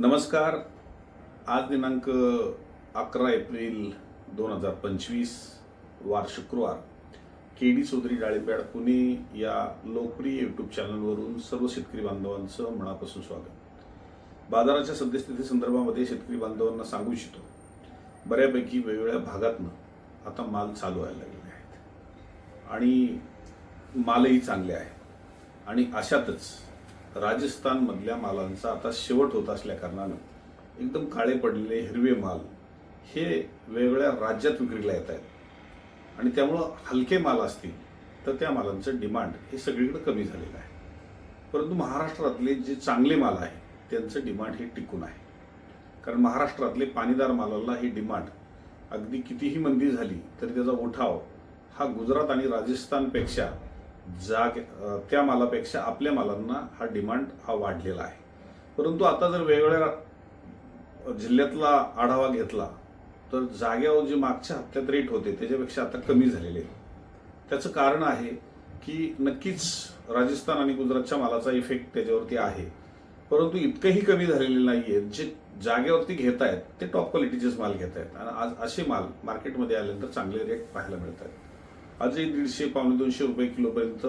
नमस्कार. आज दिनांक अकरा एप्रिल दोन हजार पंचवीस वार शुक्रवार. के डी चौधरी डाळीपॅड पुणे या लोकप्रिय यूट्यूब चॅनलवरून सर्व शेतकरी बांधवांचं मनापासून स्वागत. बाजाराच्या सद्यस्थिती संदर्भामध्ये शेतकरी बांधवांना सांगू इच्छितो. बऱ्यापैकी वेगवेगळ्या भागातनं आता माल चालू व्हायला लागलेले आहेत. आणि मालही चांगले आहे आणि अशातच राजस्थानमधल्या मालांचा आता शेवट होत असल्या कारणानं एकदम काळे पडलेले हिरवे माल हे वेगवेगळ्या राज्यात विक्रीला येत आहेत. आणि त्यामुळं हलके माल असतील तर त्या मालांचं डिमांड हे सगळीकडे कमी झालेलं आहे. परंतु महाराष्ट्रातले जे चांगले माल आहे त्यांचं डिमांड हे टिकून आहे. कारण महाराष्ट्रातले पाणीदार मालाला ही डिमांड अगदी कितीही मंदी झाली तरी त्याचा उठाव हा गुजरात आणि राजस्थानपेक्षा जाग त्या मालापेक्षा आपल्या मालांना हा डिमांड हा वाढलेला आहे. परंतु आता जर वेगवेगळ्या जिल्ह्यातला आढावा घेतला तर जाग्यावर जे मागच्या हप्त्यात रेट होते त्याच्यापेक्षा आता कमी झालेले त्याचं कारण आहे की नक्कीच राजस्थान आणि गुजरातच्या मालाचा इफेक्ट त्याच्यावरती आहे. परंतु इतकंही कमी झालेले नाही आहेत जे जागेवरती घेत आहेत ते टॉप क्वालिटीचेच माल घेत आहेत आणि आज असे माल मार्केटमध्ये आल्यानंतर चांगले रेट पाहायला मिळत आहेत आजही दीडशे पावणे दोनशे रुपये किलोपर्यंत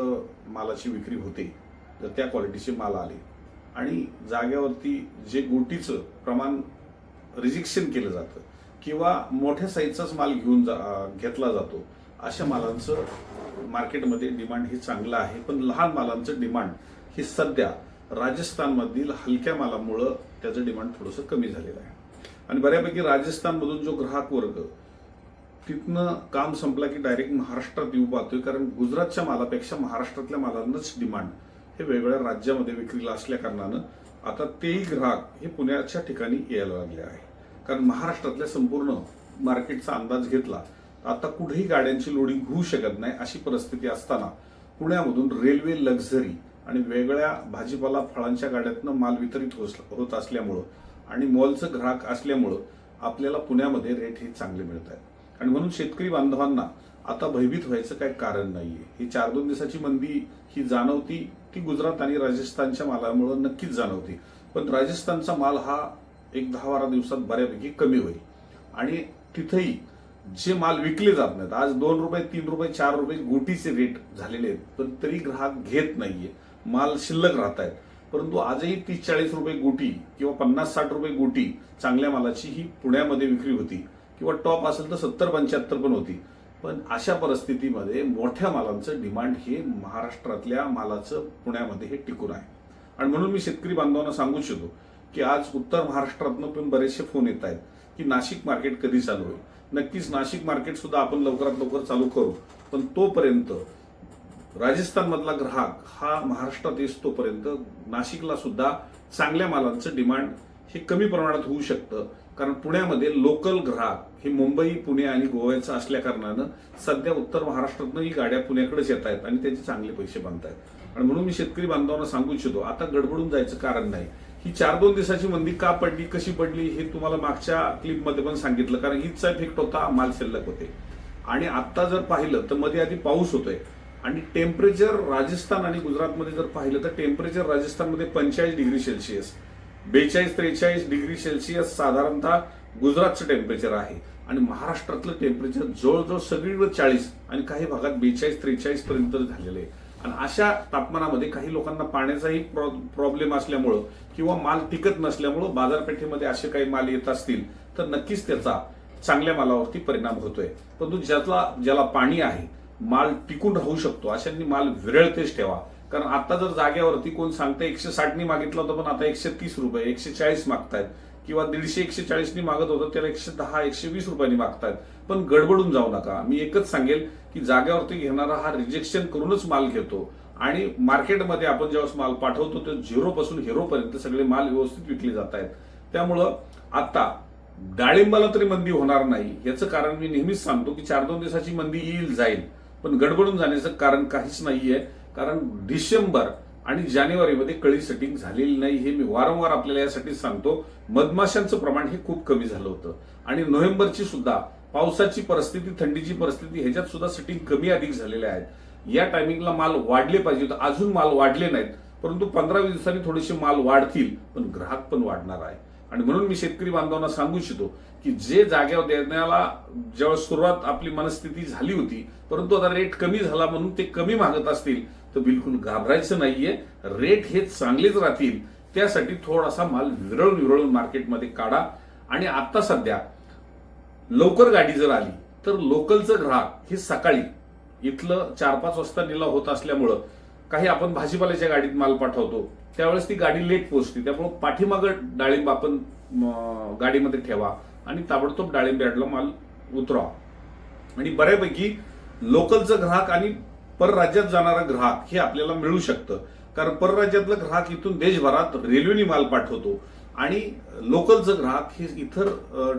मालाची विक्री होते. तर त्या क्वालिटीचे माल आले. आणि जाग्यावरती जे गोटीचं प्रमाण रिजेक्शन केलं जातं किंवा मोठ्या साईजचाच माल घेऊन जा घेतला जातो अशा मालांचं मार्केटमध्ये डिमांड हे चांगलं आहे. पण लहान मालांचं डिमांड हे सध्या राजस्थानमधील हलक्या मालामुळं त्याचं डिमांड थोडंसं कमी झालेलं आहे. आणि बऱ्यापैकी राजस्थानमधून जो ग्राहक वर्ग तिथनं काम संपला की डायरेक्ट महाराष्ट्रात येऊ पाहतोय कारण गुजरातच्या मालापेक्षा महाराष्ट्रातल्या मालांनाच डिमांड हे वेगवेगळ्या राज्यामध्ये विक्रीला असल्या कारणानं आता तेही ग्राहक हे पुण्याच्या ठिकाणी यायला लागले आहे. कारण महाराष्ट्रातल्या संपूर्ण मार्केटचा अंदाज घेतला आता कुठेही गाड्यांची लोडिंग होऊ शकत नाही अशी परिस्थिती असताना पुण्यामधून रेल्वे लक्झरी आणि वेगळ्या भाजीपाला फळांच्या गाड्यातनं माल वितरित होत असल्यामुळं आणि मॉलचं ग्राहक असल्यामुळं आपल्याला पुण्यामध्ये रेट हे चांगले मिळत आहेत. आणि म्हणून शेतकरी बांधवांना आता भयभीत व्हायचं काही कारण नाहीये. ही चार दोन दिवसाची मंदी ही जाणवती ती गुजरात आणि राजस्थानच्या मालामुळे नक्कीच जाणवती. पण राजस्थानचा माल हा एक दहा बारा दिवसात बऱ्यापैकी कमी होईल. आणि तिथेही जे माल विकले जात नाहीत आज दोन रुपये तीन रुपये चार रुपये गोटीचे रेट झालेले आहेत पण तरी ग्राहक घेत नाहीये. माल शिल्लक राहत आहेत परंतु आजही तीस चाळीस रुपये गोटी किंवा पन्नास साठ रुपये गोटी चांगल्या मालाची ही पुण्यामध्ये विक्री होती. किंवा टॉप असेल तर सत्तर पंच्याहत्तर पण होती. पण अशा परिस्थितीमध्ये मोठ्या मालांचं डिमांड हे महाराष्ट्रातल्या मालाचं पुण्यामध्ये हे टिकून आहे. आणि म्हणून मी शेतकरी बांधवांना सांगू इच्छितो की आज उत्तर महाराष्ट्रातनं पण बरेचसे फोन येत आहेत की नाशिक मार्केट कधी चालू होईल. नक्कीच नाशिक मार्केट सुद्धा आपण लवकरात लवकर चालू करू. पण तोपर्यंत राजस्थानमधला ग्राहक हा महाराष्ट्रात येस तोपर्यंत नाशिकला सुद्धा चांगल्या मालांचं डिमांड हे कमी प्रमाणात होऊ शकतं. कारण पुण्यामध्ये लोकल ग्राहक हे मुंबई पुणे आणि गोव्याचं असल्या कारणानं सध्या उत्तर महाराष्ट्रातूनही गाड्या पुण्याकडेच येत आहेत आणि त्याचे चांगले पैसे बांधत आहेत. आणि म्हणून मी शेतकरी बांधवांना सांगू इच्छितो आता गडबडून जायचं कारण नाही. ही चार दोन दिवसाची मंदी का पडली कशी पडली हे तुम्हाला मागच्या क्लिपमध्ये पण सांगितलं कारण हीच इफेक्ट होता माल शिल्लक होते. आणि आता जर पाहिलं तर मध्ये आधी पाऊस होतोय. आणि टेम्परेचर राजस्थान आणि गुजरातमध्ये जर पाहिलं तर टेम्परेचर राजस्थानमध्ये पंचेचाळीस डिग्री सेल्सिअस. बेचाळीस त्रेचाळीस डिग्री सेल्सिअस साधारणतः गुजरातचं टेम्परेचर आहे. आणि महाराष्ट्रातलं टेम्परेचर जवळजवळ सगळीकडे चाळीस आणि काही भागात बेचाळीस त्रेचाळीस पर्यंत झालेलं आहे. आणि अशा तापमानामध्ये काही लोकांना पाण्याचाही प्रॉब्लेम असल्यामुळं किंवा माल टिकत नसल्यामुळं बाजारपेठेमध्ये असे काही माल येत असतील तर नक्कीच त्याचा चांगल्या मालावरती परिणाम होतोय. परंतु ज्याला ज्याला पाणी आहे माल टिकून राहू शकतो अशांनी माल विरळतेच ठेवा. कारण आता जर जागेवरती कोण सांगतं एकशे साठनी मागितलं होतं पण आता एकशे तीस रुपये एकशे चाळीस मागतायत. किंवा दीडशे एकशे चाळीसनी मागत होतं त्याला एकशे दहा एकशे वीस रुपयांनी मागतायत. पण गडबडून जाऊ नका. मी एकच सांगेल की जागेवरती घेणारा हा रिजेक्शन करूनच माल घेतो. आणि मार्केटमध्ये आपण ज्यावेळेस माल पाठवतो तर झिरोपासून हिरोपर्यंत सगळे माल व्यवस्थित विकले जात आहेत त्यामुळं आता डाळिंबाला तरी मंदी होणार नाही. याचं कारण मी नेहमीच सांगतो की चार दोन दिवसाची मंदी येईल जाईल. पण गडबडून जाण्याचं कारण काहीच नाहीये. कारण डिसेंबर आणि जानेवारीमध्ये कळी सेटिंग झालेली नाही हे मी वारंवार आपल्याला यासाठी सांगतो. मधमाशांचं प्रमाण हे खूप कमी झालं होतं. आणि नोव्हेंबरची सुद्धा पावसाची परिस्थिती थंडीची परिस्थिती ह्याच्यात सुद्धा सेटिंग कमी अधिक झालेल्या आहेत. या टायमिंगला माल वाढले पाहिजे होते. अजून माल वाढले नाहीत. परंतु पंधरा वीस दिवसांनी थोडेसे माल वाढतील पण ग्राहक पण वाढणार आहे. आणि म्हणून मी शेतकरी बांधवांना सांगू इच्छितो की जे जाग्यावर देण्याला जेव्हा सुरुवात आपली मनस्थिती झाली होती परंतु आता रेट कमी झाला म्हणून ते कमी मागत असतील तर बिलकुल घाबरायचं नाहीये. रेट हे चांगलेच राहतील. त्यासाठी थोडासा माल विरळून विरळून मार्केटमध्ये काढा. आणि आता सध्या लवकर गाडी जर आली तर लोकलचं ग्राहक हे सकाळी इथलं चार पाच वाजता निला होत असल्यामुळं काही आपण भाजीपाल्याच्या गाडीत माल पाठवतो त्यावेळेस ती गाडी लेट पोहोचते. त्यामुळे पाठीमागं डाळिंब आपण गाडीमध्ये ठेवा आणि ताबडतोब डाळिंब यार्डला माल उतरा आणि बऱ्यापैकी लोकलचं ग्राहक आणि परराज्यात जाणारा ग्राहक हे आपल्याला मिळू शकतं. कारण परराज्यातलं ग्राहक इथून देशभरात रेल्वेने माल पाठवतो आणि लोकलचं ग्राहक हे इतर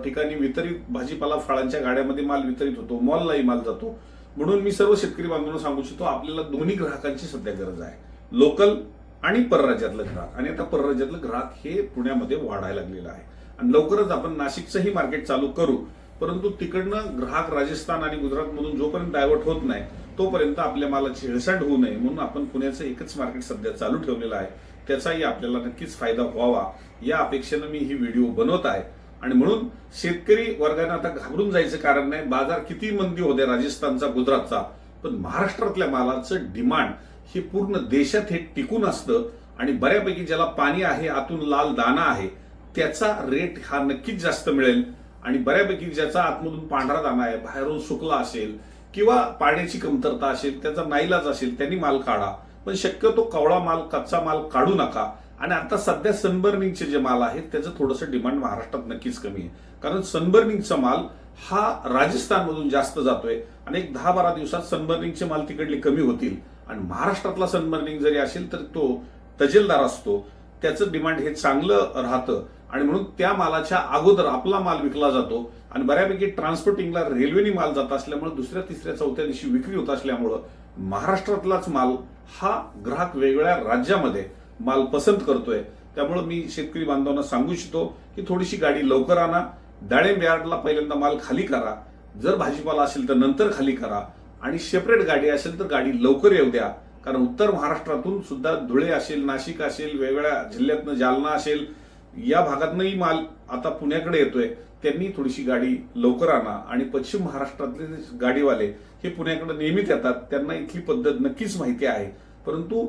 ठिकाणी वितरित भाजीपाला फळांच्या गाड्यामध्ये माल वितरित होतो मॉललाही माल जातो. म्हणून मी सर्व शेतकरी बांधवांना सांगू इच्छितो आपल्याला दोन्ही ग्राहकांची सध्या गरज आहे. लोकल आणि परराज्यातलं ग्राहक. आणि आता परराज्यातलं ग्राहक हे पुण्यामध्ये वाढायला लागलेलं आहे. आणि लवकरच आपण नाशिकचंही मार्केट चालू करू. परंतु तिकडनं ग्राहक राजस्थान आणि गुजरातमधून जोपर्यंत डायव्हर्ट होत नाही तोपर्यंत आपल्या मालाची हेळसांड होऊ नये म्हणून आपण पुण्याचं एकच मार्केट सध्या चालू ठेवलेलं आहे. त्याचाही आपल्याला नक्कीच फायदा व्हावा. या अपेक्षेनं मी ही व्हिडिओ बनवत आहे. आणि म्हणून शेतकरी वर्गाने आता घाबरून जायचं कारण नाही. बाजार किती मंदी होते राजस्थानचा गुजरातचा. पण महाराष्ट्रातल्या मालाचं डिमांड हे पूर्ण देशात हे टिकून असतं. आणि बऱ्यापैकी ज्याला पाणी आहे आतून लाल दाना आहे त्याचा रेट हा नक्कीच जास्त मिळेल. आणि बऱ्यापैकी ज्याचा आतमधून पांढरा दाना आहे बाहेरून सुकला असेल किंवा पाण्याची कमतरता असेल त्याचा नाईलाज असेल त्यांनी माल काढा. पण शक्यतो कवळा माल कच्चा माल काढू नका. आणि आता सध्या सनबर्निंगचे जे माल आहेत त्याचं थोडंसं डिमांड महाराष्ट्रात नक्कीच कमी आहे. कारण सनबर्निंगचा माल हा राजस्थानमधून जास्त जातोय आणि एक दहा बारा दिवसात सनबर्निंगचे माल तिकडले कमी होतील. आणि महाराष्ट्रातला सनबर्निंग जरी असेल तर तो तजेलदार असतो. त्याचं डिमांड हे चांगलं राहतं. आणि म्हणून त्या मालाच्या अगोदर आपला माल विकला जातो आणि बऱ्यापैकी ट्रान्सपोर्टिंगला रेल्वेने माल जात असल्यामुळे दुसऱ्या तिसऱ्या चौथ्या दिवशी विक्री होत असल्यामुळं महाराष्ट्रातलाच माल हा ग्राहक वेगवेगळ्या राज्यामध्ये माल पसंत करतोय. त्यामुळं मी शेतकरी बांधवांना सांगू इच्छितो की थोडीशी गाडी लवकर आणा डाळिंब यार्डला पहिल्यांदा माल खाली करा. जर भाजीपाला असेल तर नंतर खाली करा आणि सेपरेट गाडी असेल तर गाडी लवकर येऊ द्या. कारण उत्तर महाराष्ट्रातून सुद्धा धुळे असेल नाशिक असेल वेगवेगळ्या जिल्ह्यातनं जालना असेल या भागातनंही माल आता पुण्याकडे येतोय. त्यांनी थोडीशी गाडी लवकर आणा आणि पश्चिम महाराष्ट्रातले गाडीवाले हे पुण्याकडे नियमित येतात. त्यांना इथली पद्धत नक्कीच माहिती आहे. परंतु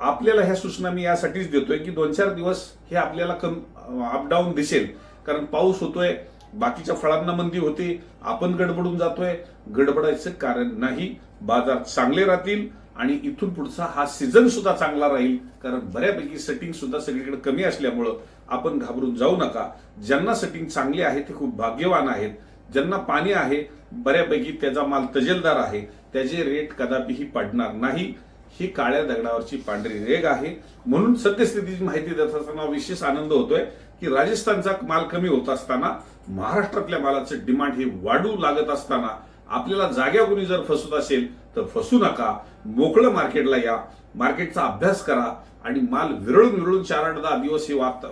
आपल्याला ह्या सूचना मी यासाठीच देतोय की दोन चार दिवस हे आपल्याला कम अपडाऊन दिसेल. कारण पाऊस होतोय बाकीच्या फळांना मंदी होते आपण गडबडून जातोय गडबडायचं कारण नाही. बाजार चांगले राहतील आणि इथून पुढचा हा सीझन सुद्धा चांगला राहील. कारण बऱ्यापैकी सेटिंग सुद्धा सगळीकडे कमी असल्यामुळं आपण घाबरून जाऊ नका. ज्यांना सेटिंग चांगली आहे ते खूप भाग्यवान आहेत. ज्यांना पाणी आहे बऱ्यापैकी त्याचा माल तजेलदार आहे. त्याचे रेट कदापिही पडणार नाही. ही काळ्या दगडावरची पांढरी रेग आहे. म्हणून सत्यस्थितीची माहिती देत असताना विशेष आनंद होतोय की राजस्थानचा माल कमी होत असताना महाराष्ट्रातल्या मालाचं डिमांड हे वाढू लागत असताना आपल्याला जाग्या कोणी जर फसत असेल तर फसू नका. मोकळं मार्केटला या. मार्केटचा अभ्यास करा आणि माल विरळून विरळून चार आठ दहा दिवस हे वात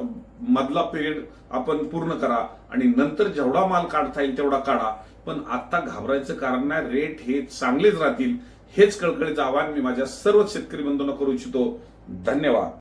मधला पिरियड आपण पूर्ण करा आणि नंतर जेवढा माल काढता येईल तेवढा काढा. पण आता घाबरायचं कारण नाही रेट हे चांगलेच राहतील. हेच कळकळीचं आवाहन मी माझ्या सर्व शेतकरी बंधूंना करू इच्छितो. धन्यवाद.